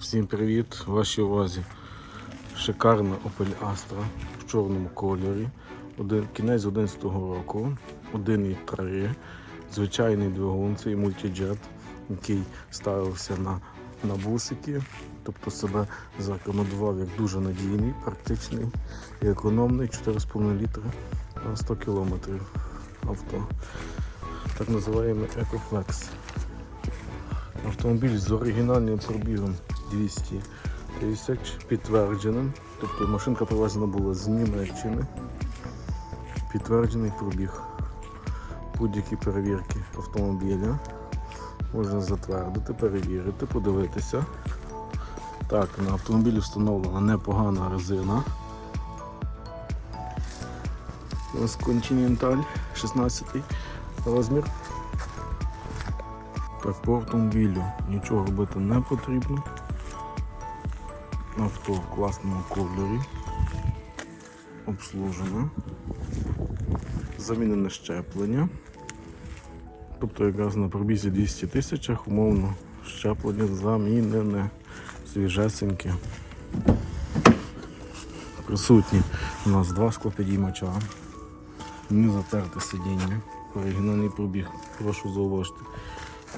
Всім привіт! Вашій увазі. Шикарна Opel Astra в чорному кольорі. Один, кінець 11 року, 1,3. Звичайний двигун, цей мультиджет, який ставився на, на бусики. Тобто себе зарекомендував як дуже надійний, практичний і економний 4,5 літри на 100 кілометрів авто. Так називаємо Ecoflex. Автомобіль з оригінальним пробігом 200 тисяч підтвердженим. Тобто машинка привезена була з Німеччини. Підтверджений пробіг. Будь-які перевірки автомобіля можна затвердити, перевірити, подивитися. Так, на автомобілі встановлена непогана резина. У нас Continental 16 розмір. Так, по автомобілю нічого робити не потрібно. Авто в класному кольорі. Обслужене. Замінене щеплення. Тобто якраз на пробізі 200 тисячах умовно щеплення замінене. Свіжесеньке. Присутні у нас два склопідіймача. Не затерте сидіння. Оригінальний пробіг. Прошу зауважити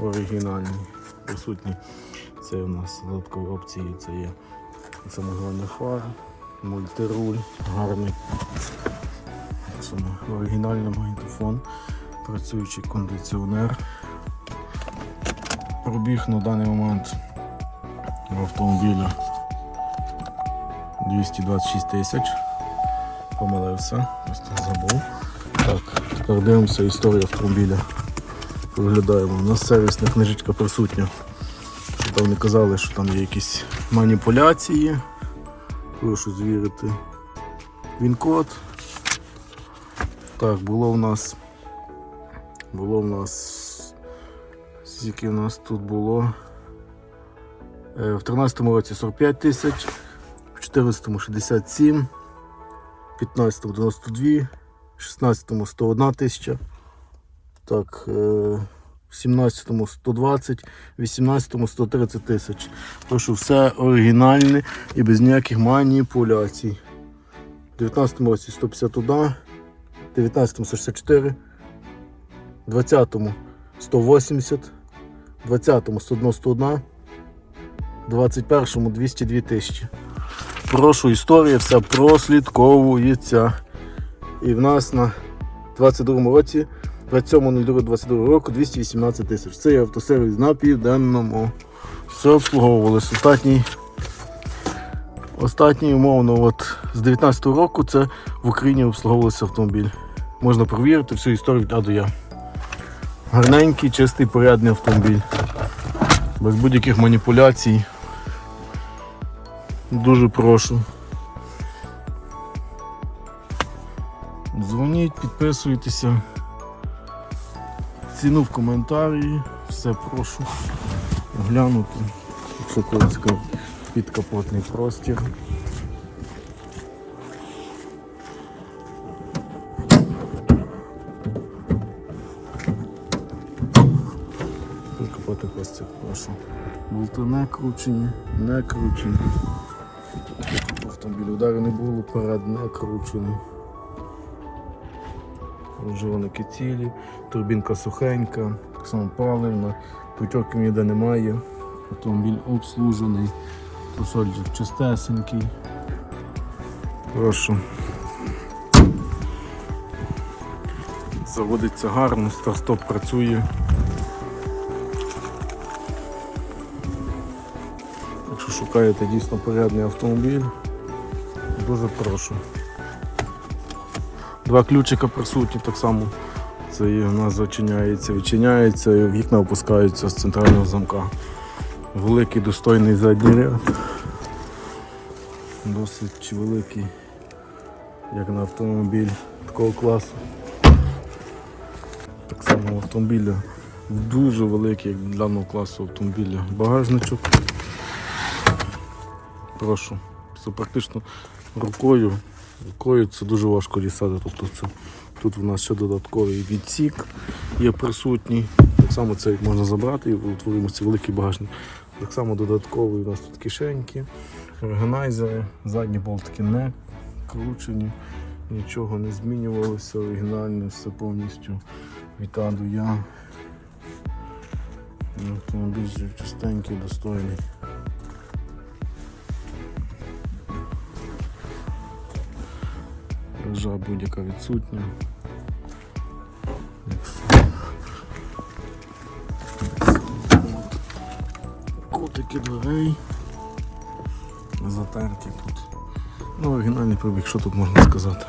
оригінальний. Присутні. Це у нас додаткові опції, це є самогонна фара, мультируль, гарний. Оригінальний магнітофон, працюючий кондиціонер. Пробіг на даний момент в автомобіля 226 тисяч. Помилився, просто забув. Так, тепер дивимося історію автомобіля виглядаємо. У нас сервісна книжечка присутня. Там казали, що там є якісь маніпуляції. Прошу звірити він-код. Так, було в нас. Було в нас. Скільки в нас тут було? Е, В 13-му році 45 тисяч, в 14-му 67, в 15-му 92, в 16-му 101 тисяча. Так, е, 17-му 120, в 18-му 130 тисяч. Прошу, все оригінальне і без ніяких маніпуляцій. В 19-му році 151, 19-му 164, 20-му 180, 20-му 191, 21-му 202 тисячі. Прошу, історія вся прослідковується. І в нас на 22-му році 27.02.22 року 218 тисяч. Це автосервіс на південному. Все обслуговувалось. Останній, останній умовно, от з 19 року це в Україні обслуговувався автомобіль. Можна перевірити всю історію від Я. Гарненький, чистий, порядний автомобіль. Без будь-яких маніпуляцій. Дуже прошу. Дзвоніть, підписуйтеся. Ціну в коментарі, все прошу оглянути. Якщо когось підкапотний простір. Підкапотний простір, прошу. Болти не кручені, не кручені. Автомобіль удару не було, перед не кручений. Вживаники цілі, турбінка сухенька, так само паливна, путьоків ніде немає. Автомобіль обслужений, тусольчик чистесенький. Прошу. Заводиться гарно, старт-стоп працює. Якщо шукаєте дійсно порядний автомобіль, дуже прошу. Два ключика присутні так само. Це і у нас зачиняється, відчиняється і вікна опускаються з центрального замка. Великий достойний задній ряд. Досить великий, як на автомобіль такого класу. Так само автомобіля дуже великий, як для даного класу автомобіля. Багажничок. Прошу. Це практично рукою. Рукою це дуже важко дістати. Тобто це, тут у нас ще додатковий відсік є присутній. Так само це можна забрати і утворимо цей великий багажник. Так само додаткові у нас тут кишеньки, органайзери, задні болтики не кручені, нічого не змінювалося, оригінальне, все повністю від А до Я. Автомобіль чистенький, достойний. Ржа будь-яка відсутня. Котики дверей. Затерті тут. Ну, оригінальний пробіг, що тут можна сказати?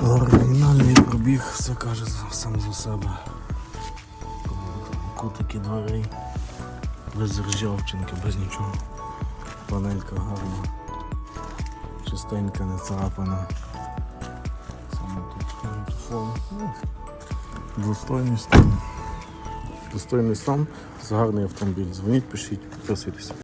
Оригінальний пробіг все каже сам за себе. Котики дверей. Без ржавчинки, без нічого. Панелька гарна. Чистенька, не царапана. Саме тут фон. Ну, Достойний стан. Достойний стан. Гарний автомобіль. Дзвоніть, пишіть, підписуйтесь.